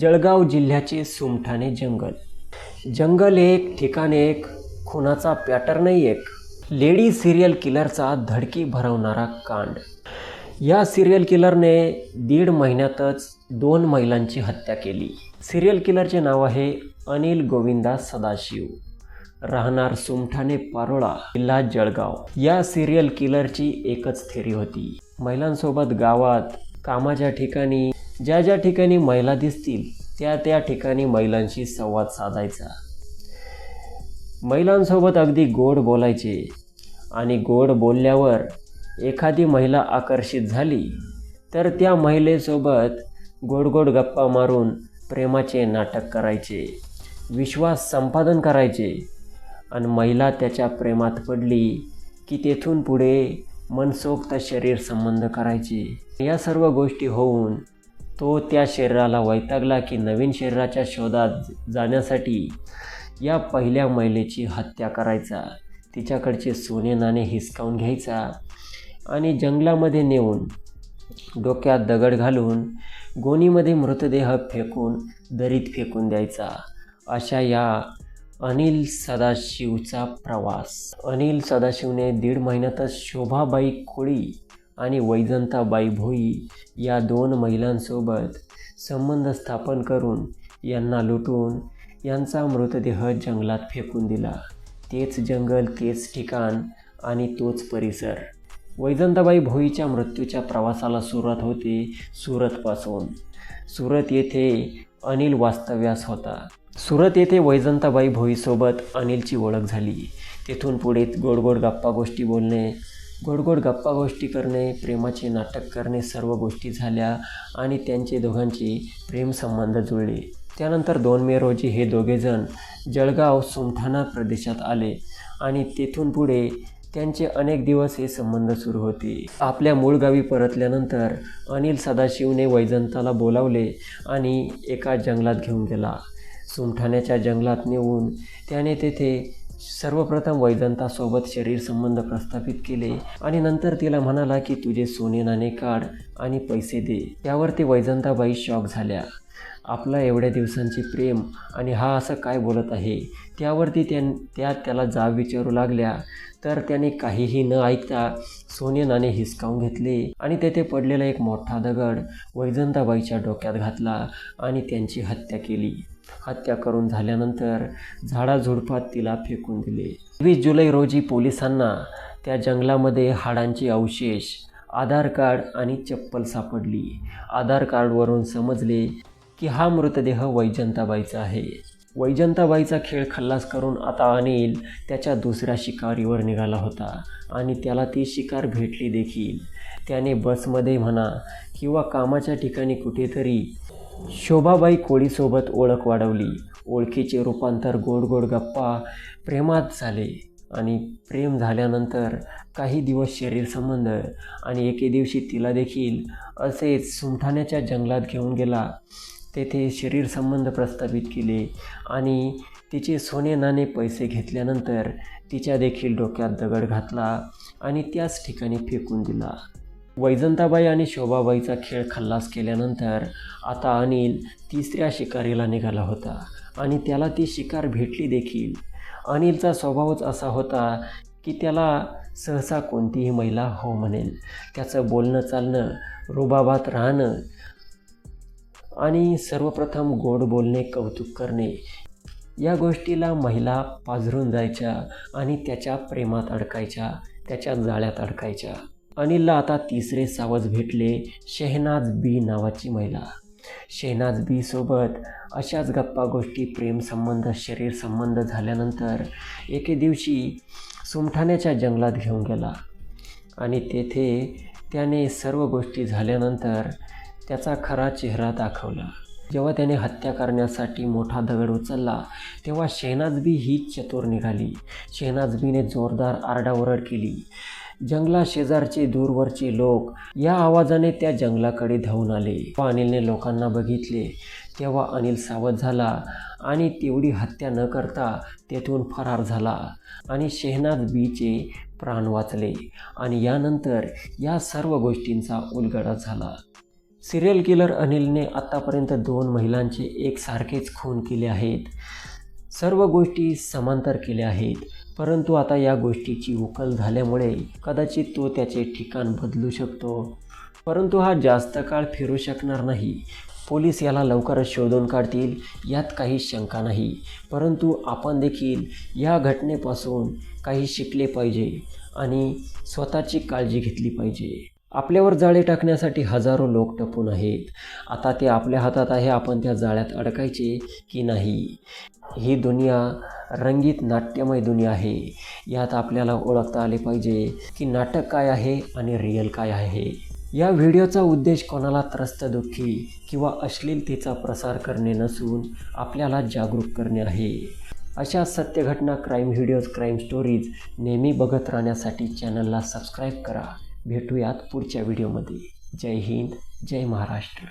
जळगाव जिल्ह्याचे सुमठाणे जंगल. जंगल एक ठिकाण एक खुनाचा पॅटर्नही एक. लेडी सिरियल किलरचा धडकी भरवणारा कांड. या सिरियल किलरने दीड महिन्यातच दोन महिलांची हत्या केली. सिरियल किलरचे नाव आहे अनिल गोविंदा सदाशिव. राहणार सुमठाणे पारोळा जिल्हा जळगाव. या सिरियल किलरची एकच थेरी होती. महिलांसोबत गावात कामाच्या ठिकाणी ज्या ज्या ठिकाणी महिला दिसतील त्या त्या ठिकाणी महिलांशी संवाद साधायचा. महिलांसोबत अगदी गोड बोलायचे आणि गोड बोलल्यावर एखादी महिला आकर्षित झाली तर त्या महिलेसोबत गोड गोड गप्पा मारून प्रेमाचे नाटक करायचे विश्वास संपादन करायचे आणि महिला त्याच्या प्रेमात पडली की तेथून पुढे मनसोक्त शरीर संबंध करायचे. या सर्व गोष्टी होऊन तो त्या शरीराला वैतागला की नवीन शरीराच्या शोधात जाण्यासाठी या पहिल्या महिलेची हत्या करायचा. तिच्याकडचे सोने नाणे हिसकावून घ्यायचा आणि जंगलामध्ये नेऊन डोक्यात दगड घालून गोणीमध्ये मृतदेह फेकून दरीत फेकून द्यायचा. अशा या अनिल सदाशिवचा प्रवास. अनिल सदाशिवने दीड महिन्यातच शोभाबाई कोळी आणि वैजंताबाई भोई या दोन महिलांसोबत संबंध स्थापन करून यांना लुटून यांचा मृतदेह जंगलात फेकून दिला. तेच जंगल तेच ठिकाण आणि तोच परिसर. वैजंताबाई भोईच्या मृत्यूच्या प्रवासाला सुरुवात होते सुरतपासून. सुरत येथे अनिल वास्तव्यास होता. सुरत येथे वैजंताबाई भोईसोबत अनिलची ओळख झाली. तेथून पुढे गोड गोड गप्पा गोष्टी बोलणे गोड गोड गप्पा गोष्टी करणे प्रेमाचे नाटक करणे सर्व गोष्टी झाल्या आणि त्यांचे दोघांचे प्रेमसंबंध जुळले. त्यानंतर दोन मे रोजी हे दोघेजण जळगाव सुमठाणा प्रदेशात आले आणि तेथून पुढे त्यांचे अनेक दिवस हे संबंध सुरू होते. आपल्या मूळ गावी परतल्यानंतर अनिल सदाशिवने वैजंताला बोलावले आणि एका जंगलात घेऊन गेला. सुमठाण्याच्या जंगलात नेऊन त्याने तेथे सर्वप्रथम वैजंतासोबत शरीर संबंध प्रस्थापित केले आणि नंतर तिला म्हणाला की तुझे सोने नाणे काढ आणि पैसे दे. त्यावर ते वैजंताबाई शॉक झाल्या. आपला एवढ्या दिवसांचे प्रेम आणि हा असं काय बोलत आहे? त्यावरती त्या त्या त्याला जाब विचारू लागल्या. तर त्याने काहीही न ऐकता सोने नाणे हिसकावून घेतले आणि तेथे पडलेला एक मोठा दगड वैजंताबाईच्या डोक्यात घातला आणि त्यांची हत्या केली. हत्या करून झाल्यानंतर झाडाझुडपात तिला फेकून दिले. वीस जुलै रोजी पोलिसांना त्या जंगलामध्ये हाडांचे अवशेष आधार कार्ड आणि चप्पल सापडली. आधार कार्डवरून समजले की हा मृतदेह वैजंताबाईचा आहे. वैजंताबाईचा खेळ खल्लास करून आता अनिल त्याच्या दुसऱ्या शिकारीवर निघाला होता आणि त्याला ती शिकार भेटली देखील. त्याने बसमध्ये म्हणा किंवा कामाच्या ठिकाणी कुठेतरी शोभाबाई कोळीसोबत ओळख वाढवली. ओळखीचे रूपांतर गोड गोड गप्पा प्रेमात झाले आणि प्रेम झाल्यानंतर काही दिवस शरीर संबंध आणि एके दिवशी तिला देखील असेच सुमठाण्याच्या जंगलात घेऊन गेला. तेथे शरीर संबंध प्रस्थापित केले आणि तिचे सोने नाणे पैसे घेतल्यानंतर तिच्या देखील डोक्यात दगड घातला आणि त्याच ठिकाणी फेकून दिला. वैजंताबाई आणि शोभाबाईचा खेळ खल्लास केल्यानंतर आता अनिल तिसऱ्या शिकारीला निघाला होता आणि त्याला ती शिकार भेटली देखील. अनिलचा स्वभावच असा होता की त्याला सहसा कोणतीही महिला हो म्हणेल. त्याचं बोलणं चालणं रुबाबात राहणं आणि सर्वप्रथम गोड बोलणे कौतुक करणे या गोष्टीला महिला पाझरून जायच्या आणि त्याच्या प्रेमात अडकायच्या त्याच्या जाळ्यात अडकायच्या. अनिलला आता तिसरे सावज भेटले शेहनाज बी नावाची महिला. शेहनाज बी सोबत अशाच गप्पा गोष्टी प्रेमसंबंध शरीर संबंध झाल्यानंतर एके दिवशी सुमठाण्याच्या जंगलात घेऊन गेला. आणि तेथे त्याने सर्व गोष्टी झाल्यानंतर त्याचा खरा चेहरा दाखवला. जेव्हा त्याने हत्या करण्यासाठी मोठा दगड उचलला तेव्हा शेहनाजबी ही चतुर निघाली. शेहनाजबीने जोरदार आरडाओरड केली. जंगला शेजारचे दूरवरचे लोक या आवाजाने त्या जंगलाकडे धावून आले. अनिलने लोकांना बघितले. तेव्हा अनिल सावध झाला आणि तेवढी हत्या न करता तेथून फरार झाला आणि शेहनाज बीचे प्राण वाचले आणि यानंतर या सर्व गोष्टींचा उलगडा झाला. सिरियल किलर अनिलने आत्तापर्यंत दोन महिलांचे एकसारखेच खून केले आहेत. सर्व गोष्टी समांतर केल्या आहेत. परंतु आता या गोष्टीची उकल झाल्यामुळे कदाचित तो त्याचे ठिकाण बदलू शकतो. परंतु हा जास्त काळ फिरू शकणार नाही. पोलीस याला लवकरच शोधून काढतील यात काही शंका नाही. परंतु आपण देखील या घटनेपासून काही शिकले पाहिजे आणि स्वतःची काळजी घेतली पाहिजे. आपल्यावर जाळे टाकण्यासाठी हजारो लोक टपून आहेत. आता ते आपल्या हातात आहे आपण त्या जाळ्यात अडकायचे की नाही? ही दुनिया रंगीत नाट्यमय दुनिया आहे. यात आपल्याला ओळखता आले पाहिजे की नाटक काय आहे आणि रिअल काय आहे. या व्हिडिओचा उद्देश कोणाला त्रस्त दुःखी किंवा अश्लीलतेचा प्रसार करणे नसून आपल्याला जागरूक करणे आहे. अशा सत्यघटना क्राईम व्हिडिओज क्राईम स्टोरीज नेहमी बघत राहण्यासाठी चॅनलला सबस्क्राईब करा. भेटूयात पुढच्या व्हिडिओमध्ये. जय हिंद जय महाराष्ट्र.